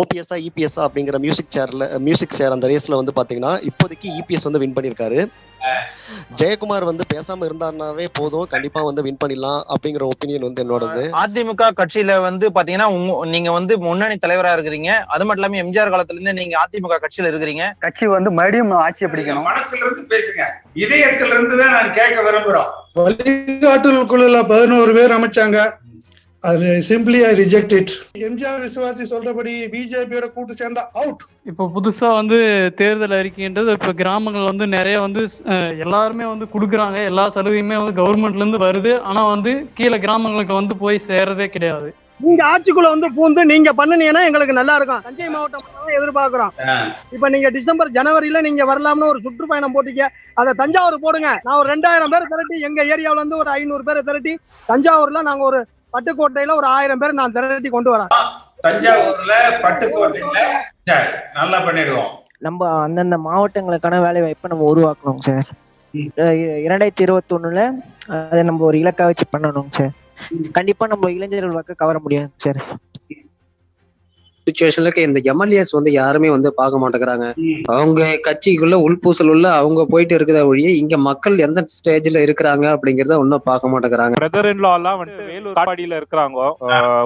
ஓபிஎஸ்ஆ இபிஎஸ்ஆ அப்படிங்கிற மியூசிக் சேர்ல மியூசிக் சேர் அந்த ரேஸ்ல வந்து பாத்தீங்கன்னா இப்போதைக்கு இபிஎஸ் வந்து வின் பண்ணியிருக்காரு ஜெயக்குமார் வந்து பேசாம இருந்தாருனாவே போதும். கண்டிப்பா வந்து வின் பண்ணிடலாம் அப்படிங்கிற ஒப்பீனியன் வந்து என்னோடது. அதிமுக கட்சியில வந்து பாத்தீங்கன்னா நீங்க வந்து முன்னணி தலைவரா இருக்கிறீங்க. அது மட்டும் இல்லாம எம்ஜிஆர் காலத்துல இருந்து நீங்க அதிமுக கட்சியில இருக்கிறீங்க. கட்சி வந்து மறுபடியும் ஆட்சியை பிடிக்கணும். மனசுல இருந்து பேசுங்க. இதயத்துல இருந்து தான் நான் கேட்க விரும்புறோம். வழிகாட்டுதல் குழுல பதினோரு பேர் அமைச்சாங்க. அது simply I reject it MGR விசுவாசி சொல்றபடி பிஜேபியோட கூட்டு சேர்ந்தா அவுட் இப்போ புதுசா வந்து தேர்தல் அறிக்கைன்றது இப்போ கிராமங்கள் வந்து நிறைய வந்து எல்லாருமே வந்து கொடுக்குறாங்க. எல்லா சலுகையுமே வந்து கவர்மெண்ட்ல இருந்து வருது. ஆனா வந்து கீழே கிராமங்களுக்கு வந்து போய் சேர்றதே கிடையாது. நீங்க ஆட்சிக்குள்ள வந்து பூந்து நீங்க பண்ணுனீங்கன்னா எங்களுக்கு நல்லா இருக்கும். தஞ்சை மாவட்டம் எதிர்பார்க்கிறோம். இப்ப நீங்க டிசம்பர் ஜனவரியில நீங்க வரலாம்னு ஒரு சுற்றுப்பயணம் போட்டீங்க. அதை தஞ்சாவூர் போடுங்க. நான் ஒரு ரெண்டாயிரம் பேர் திரட்டி எங்க ஏரியாவுல இருந்து ஒரு ஐநூறு பேரை திரட்டி தஞ்சாவூர்ல நாங்க ஒரு பட்டுக்கோட்டையில ஒரு ஆயிரம் பேர் நான் திரட்டி கொண்டு வரேன். தஞ்சாவூர்ல பட்டுக்கோட்டையில சரி, நல்லா பண்ணிடுவோம். நம்ம அந்தந்த மாவட்டங்களுக்கான வேலை வாய்ப்பை நம்ம உருவாக்கணும் சார் இரண்டாயிரத்தி இருபத்தி ஒண்ணுல அதை நம்ம ஒரு இலக்கா வச்சு பண்ணணும் சார் கண்டிப்பா நம்ம இளைஞர்கள் வாக்க கவர முடியாது சார் சுச்சுவேஷன்ல இந்த எம்எல்ஏஸ் வந்து யாருமே வந்து பார்க்க மாட்டேங்கிறாங்க. அவங்க கட்சிக்குள்ள உள்பூசல் உள்ள அவங்க போயிட்டு இருக்கிறத ஒழிய இங்க மக்கள் எந்த ஸ்டேஜ்ல இருக்கிறாங்க அப்படிங்கறத ஒன்னும் பார்க்க மாட்டேங்கிறாங்க. பிரதர் இன் லா எல்லாம் வந்துட்டு வேலூர் காட்பாடியில இருக்கிறாங்க.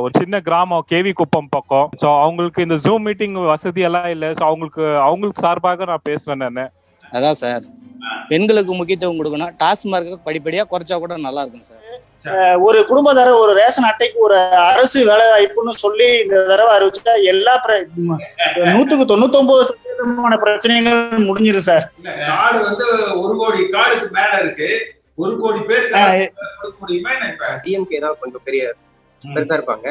ஒரு சின்ன கிராமம் கேவி குப்பம் பக்கம். சோ அவங்களுக்கு இந்த ஜூம் மீட்டிங் வசதி எல்லாம் இல்ல. சோ அவங்களுக்கு அவங்களுக்கு சார்பாக நான் பேசுறேன் நானு. அதான் சார். பெண்களுக்கு முக்கியத்துவம் கொடுக்கணும். டாஸ்மார்க்கு படிப்படியா குறைச்சா கூட நல்லா இருக்கும் சார். ஒரு குடும்பத்தார ஒரு ரேஷன் அட்டைக்கு ஒரு அரசு வேலை வாய்ப்புன்னு சொல்லி இந்த தடவை அறிவிச்சுட்டா எல்லா நூத்துக்கு தொண்ணூத்தி ஒன்பது சதவீதமான பிரச்சனைகள் முடிஞ்சிடும் சார். இல்ல, நாடு வந்து ஒரு கோடி காடுக்கு மேல இருக்கு. ஒரு கோடி பேருக்கு இப்ப டிஎம்கே தான் கொஞ்சம் பெரிய பெருசா இருப்பாங்க.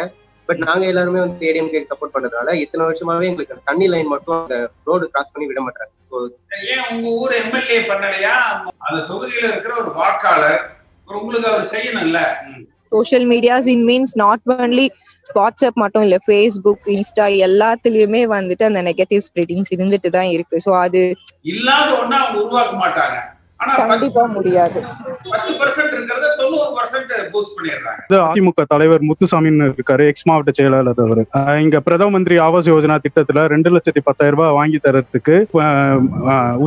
பட் நாங்க எல்லாருமே வந்து ஏடிஎம்கே சப்போர்ட் பண்ணதுனால இத்தனை வருஷமாவே எங்களுக்கு தண்ணி லைன் மட்டும் அந்த ரோடு கிராஸ் பண்ணி விட மாட்டாங்க ஸோ ஏன் உங்க ஊர் எம்எல்ஏ பண்ணலையா? அந்த தொகுதியில இருக்கிற ஒரு வாக்காளர் உங்களுக்கு அவர் செய்யணும்ல? Social medias in means not only WhatsApp மட்டும் இல்ல ஃபேஸ்புக் இன்ஸ்டா எல்லாத்துலயுமே வந்துட்டு அந்த நெகட்டிவ் ஸ்ப்ரெடிங்ஸ் இருந்துட்டு தான் இருக்கு. ஸோ அது இல்லாத ஒண்ணு அவங்க உருவாக்க மாட்டாங்க. கண்டிப்பா முடியாது. அதிமுக தலைவர் முத்துசாமின்னு இருக்காரு எக்ஸ் மாவட்ட செயலாளர் அவர். இங்க பிரதம மந்திரி ஆவாஸ் யோஜனா திட்டத்துல ரெண்டு லட்சத்தி பத்தாயிரம் ரூபாய் வாங்கி தரத்துக்கு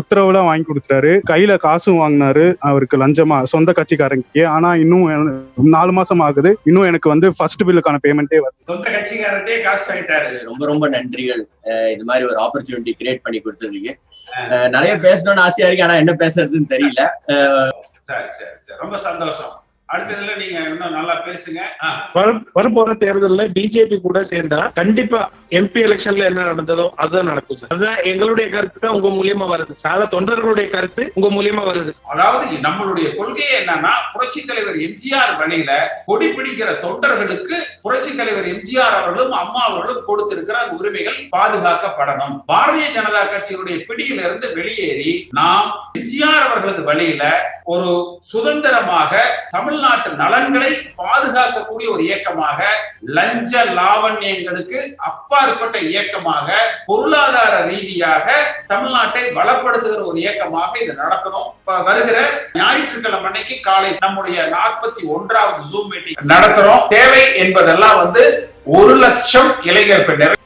உத்தரவுலாம் வாங்கி கொடுத்துட்டாரு. கையில காசும் வாங்கினாரு அவருக்கு லஞ்சமா சொந்த கட்சிக்காரங்க ஆனா இன்னும் நாலு மாசம் ஆகுது. இன்னும் எனக்கு வந்து ஃபர்ஸ்ட் பில்லுக்கான பேமெண்ட்டே சொந்த கட்சிக்காரர்கிட்டயே காசு வாங்கிட்டாரு. ரொம்ப ரொம்ப நன்றிகள். இது மாதிரி ஒரு ஆப்பர்ச்சுனிட்டி கிரியேட் பண்ணி கொடுத்ததுக்கு நிறைய பேசணும்னு ஆசையா இருக்கு ஆனா என்ன பேசுறதுன்னு தெரியல சரி சரி சரி. ரொம்ப சந்தோஷம். அடுத்ததுல நீங்க இன்னும் நல்லா பேசுங்க. வரப்போற தேர்தல்ல பிஜேபி கூட சேர்ந்தா கண்டிப்பா எம்பி எலெக்ஷன்ல என்ன நடந்ததோ அதுதான் நடக்கும் சார். அதுதான் எங்களுடைய கருத்து தான் உங்க மூலியமா வருது. சால தொண்டர்களுடைய கருத்து உங்க மூலியமா வருது. அதாவது நம்மளுடைய கொள்கை என்னன்னா புரட்சி தலைவர் எம்ஜிஆர் வழியில கொடி பிடிக்கிற தொண்டர்களுக்கு புரட்சி தலைவர் எம்ஜிஆர் அவர்களும் அம்மா அவர்களும் கொடுத்திருக்கிற அந்த உரிமைகள் பாதுகாக்கப்படணும். பாரதிய ஜனதா கட்சியினுடைய பிடியிலிருந்து வெளியேறி நாம் எம்ஜிஆர் அவர்களது வழியில ஒரு சுதந்திரமாக தமிழ்நாட்டு நலன்களை பாதுகாக்கக்கூடிய ஒரு இயக்கமாக லஞ்ச லாவண்யங்களுக்கு அப்பாற்பட்ட இயக்கமாக பொருளாதார ரீதியாக தமிழ்நாட்டை வளப்படுத்துகிற ஒரு இயக்கமாக இது நடக்கணும். வருகிற ஞாயிற்றுக்கிழமை அன்னைக்கு காலை நம்முடைய நாற்பத்தி ஒன்றாவது ஜூம் மீட்டிங் நடத்துறோம். தேவை என்பதெல்லாம் வந்து ஒரு லட்சம் இளைஞர் பின்னர்